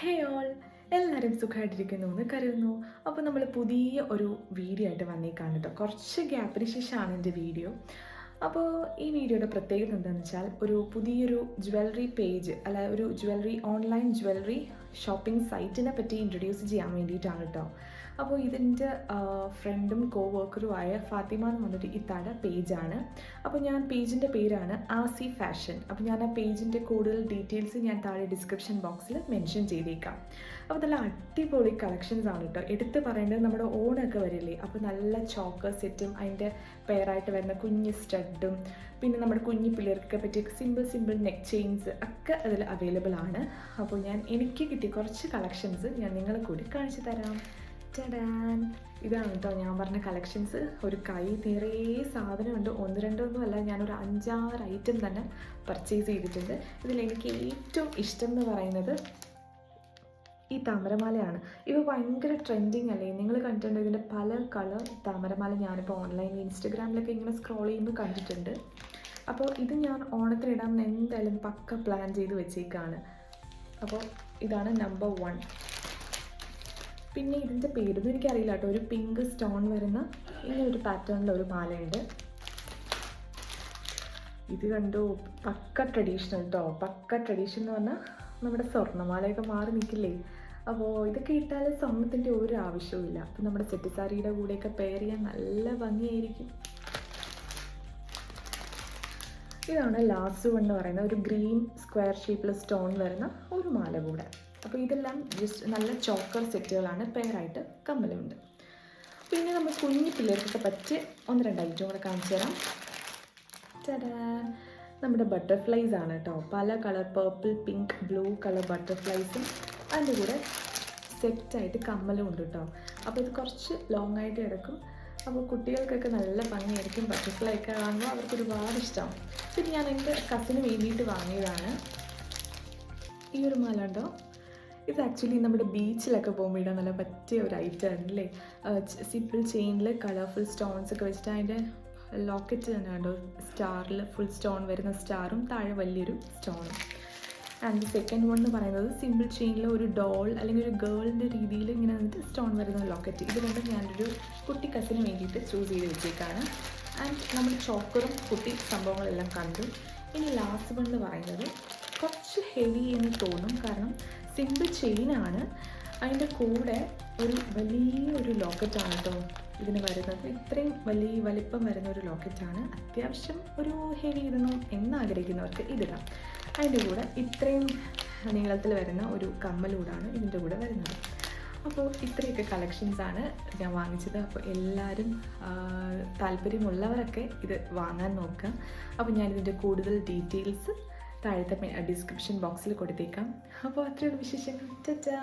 ഹേ all എല്ലാവരും സുഖമായിട്ടിരിക്കുന്നു എന്ന് കരുതുന്നു. അപ്പോൾ നമ്മൾ പുതിയ ഒരു വീഡിയോ ആയിട്ട് വന്നേക്കാണ് കേട്ടോ. കുറച്ച് ഗ്യാപ്പിന് ശേഷമാണ് എന്റെ വീഡിയോ. അപ്പോൾ ഈ വീഡിയോയുടെ പ്രത്യേകത എന്താണെന്ന് വെച്ചാൽ ഒരു പുതിയൊരു ജ്വല്ലറി പേജ് അല്ല ഒരു ജ്വല്ലറി ഓൺലൈൻ ജ്വല്ലറി ഷോപ്പിംഗ് സൈറ്റിനെ പറ്റി ഇൻട്രൊഡ്യൂസ് ചെയ്യാൻ വേണ്ടിയിട്ടാണ് കേട്ടോ അപ്പോൾ ഇതിന്റെ ഫ്രണ്ടും കോ വർക്കറുമായ ഫാത്തിമ എന്ന് പറഞ്ഞൊരു ഇത്താടെ പേജാണ്. അപ്പോൾ ഞാൻ പേജിന്റെ പേരാണ് ആസി ഫാഷൻ. അപ്പോൾ ഞാൻ ആ പേജിന്റെ കൂടുതൽ ഡീറ്റെയിൽസ് ഞാൻ താഴെ ഡിസ്ക്രിപ്ഷൻ ബോക്സിൽ മെൻഷൻ ചെയ്തേക്കാം. അപ്പോൾ നല്ല അടിപൊളി കളക്ഷൻസ് ആണ് കേട്ടോ എടുത്ത് പറയേണ്ടത് നമ്മുടെ ഓണൊക്കെ വരില്ലേ? അപ്പോൾ നല്ല ചോക്കർ സെറ്റും അതിന്റെ പെയറായിട്ട് വരുന്ന കുഞ്ഞ് സ്റ്റഡും പിന്നെ നമ്മുടെ കുഞ്ഞു പിള്ളേർക്കൊക്കെ പറ്റിയ സിമ്പിൾ സിമ്പിൾ നെക്ക് ചെയിൻസ് ഒക്കെ അതിൽ അവൈലബിൾ ആണ്. അപ്പോൾ ഞാൻ എനിക്ക് കിട്ടിയ കുറച്ച് കളക്ഷൻസ് ഞാൻ നിങ്ങളെ കൂടി കാണിച്ചു തരാം. ചടാൻ ഇതാണ് കേട്ടോ ഞാൻ പറഞ്ഞ കളക്ഷൻസ് ഒരു കൈ നിറയെ സാധനമുണ്ട്. ഒന്ന് രണ്ടൊന്നും അല്ല ഞാനൊരു അഞ്ചാറ് ഐറ്റം തന്നെ പർച്ചേസ് ചെയ്തിട്ടുണ്ട്. ഇതിൽ എനിക്ക് ഏറ്റവും ഇഷ്ടം എന്ന് പറയുന്നത് ഈ താമരമാലയാണ്. ഇവ ഭയങ്കര ട്രെൻഡിങ് അല്ലേ? നിങ്ങൾ കണ്ടിട്ടുണ്ട്? ഇതിന്റെ പല കളർ താമരമാല ഞാനിപ്പോൾ ഓൺലൈൻ ഇൻസ്റ്റഗ്രാമിലൊക്കെ ഇങ്ങനെ സ്ക്രോൾ ചെയ്യുമ്പോൾ കണ്ടിട്ടുണ്ട്. അപ്പോൾ ഇത് ഞാൻ ഓണത്തിനിടാമെന്ന് എന്തായാലും പക്ക പ്ലാൻ ചെയ്ത് വെച്ചേക്കാണ്. അപ്പോൾ ഇതാണ് നമ്പർ വൺ പിന്നെ ഇതിന്റെ പേരൊന്നും എനിക്കറിയില്ല കേട്ടോ. ഒരു പിങ്ക് സ്റ്റോൺ വരുന്ന ഇങ്ങനെ ഒരു പാറ്റേണിൽ ഒരു മാലയുണ്ട്. ഇത് കണ്ടു? പക്ക ട്രഡീഷണൽ കേട്ടോ പക്ക ട്രഡീഷൻ എന്ന് പറഞ്ഞാൽ നമ്മുടെ സ്വർണമാലയൊക്കെ മാറി നിൽക്കില്ലേ? അപ്പോൾ ഇതൊക്കെ ഇട്ടാൽ സ്വർണത്തിന്റെ ഒരു ആവശ്യവും ഇല്ല അപ്പം നമ്മുടെ സെറ്റ് സാരിയുടെ കൂടെയൊക്കെ പെയർ ചെയ്യാൻ നല്ല ഭംഗിയായിരിക്കും. ഇതാണ് ലാസ്റ്റ് വൺ എന്ന് പറയുന്ന ഒരു ഗ്രീൻ സ്ക്വയർ ഷേപ്പിൽ സ്റ്റോൺ വരുന്ന ഒരു മാല കൂടെ. അപ്പോൾ ഇതെല്ലാം ജസ്റ്റ് നല്ല ചോക്കർ സെറ്റുകളാണ് പെയറായിട്ട് കമ്മലുണ്ട്. പിന്നെ നമ്മൾ കുഞ്ഞു പിള്ളേർക്കൊക്കെ പറ്റിയ ഒന്ന് രണ്ട് ഐറ്റം കൂടെ കാണിച്ചു തരാം. നമ്മുടെ ബട്ടർഫ്ലൈസ് ആണ് കേട്ടോ പല colour purple pink blue colour ബട്ടർഫ്ലൈസും അതിന്റെ കൂടെ സെറ്റായിട്ട് കമ്മലും ഉണ്ട് കേട്ടോ അപ്പോൾ ഇത് കുറച്ച് ലോങ് ആയിട്ട് കിടക്കും. അപ്പോൾ കുട്ടികൾക്കൊക്കെ നല്ല ഭംഗിയായിരിക്കും ബട്ടർഫ്ലൈ ഒക്കെ കാണുമ്പോൾ അവർക്ക് ഒരുപാട് ഇഷ്ടമാവും പിന്നെ ഞാൻ എന്റെ കസിന് വേണ്ടിയിട്ട് വാങ്ങിയതാണ്. ഈ ഒരു മാല ഉണ്ടോ ഇത് ആക്ച്വലി നമ്മുടെ ബീച്ചിലൊക്കെ പോകുമ്പോൾ ഇടാൻ നല്ല പറ്റിയ ഒരു ഐറ്റം അല്ലേ? സിമ്പിൾ ചെയിനിൽ കളർഫുൾ സ്റ്റോൺസ് ഒക്കെ വെച്ചിട്ട് അതിന്റെ ലോക്കറ്റ് തന്നെ കണ്ടോ? സ്റ്റാറിൽ ഫുൾ സ്റ്റോൺ വരുന്ന സ്റ്റാറും താഴെ വലിയൊരു സ്റ്റോണും ആൻഡ് സെക്കൻഡ് വൺ എന്ന് പറയുന്നത് സിമ്പിൾ ചെയിനിൽ ഒരു ഡോൾ അല്ലെങ്കിൽ ഒരു ഗേളിന്റെ രീതിയിൽ ഇങ്ങനെ വന്നിട്ട് സ്റ്റോൺ വരുന്ന ലോക്കറ്റ് ഇത് രണ്ടും ഞാനൊരു കുട്ടി കസിന് വേണ്ടിയിട്ട് ചൂസ് ചെയ്ത് വെച്ചേക്കാണ്. ആൻഡ് നമ്മൾ ചോക്കറും കുട്ടി സംഭവങ്ങളെല്ലാം കണ്ടു. ഇനി ലാസ്റ്റ് വൺ എന്ന് പറയുന്നത് കുറച്ച് ഹെവി എന്ന് തോന്നും. കാരണം സിമ്പിൾ ചെയിനാണ് അതിന്റെ കൂടെ ഒരു വലിയൊരു ലോക്കറ്റാണ് കേട്ടോ ഇതിന് വരുന്നത്. ഇത്രയും വലിയ വലിപ്പം വരുന്ന ഒരു ലോക്കറ്റാണ് അത്യാവശ്യം ഒരു ഹെവി ഇടണം എന്നാഗ്രഹിക്കുന്നവർക്ക് ഇതിടാം. അതിന്റെ കൂടെ ഇത്രയും നീളത്തിൽ വരുന്ന ഒരു കമ്മലൂടാണ് ഇതിന്റെ കൂടെ വരുന്നത്. അപ്പോൾ ഇത്രയൊക്കെ കളക്ഷൻസാണ് ഞാൻ വാങ്ങിച്ചത്. അപ്പോൾ എല്ലാവരും താല്പര്യമുള്ളവരൊക്കെ ഇത് വാങ്ങാൻ നോക്കുക. അപ്പോൾ ഞാനിതിന്റെ കൂടുതൽ ഡീറ്റെയിൽസ് താഴത്തെ ഡിസ്ക്രിപ്ഷൻ ബോക്സിൽ കൊടുത്തേക്കാം. അപ്പോൾ അത്രയുള്ള വിശേഷങ്ങൾ. ചച്ചാ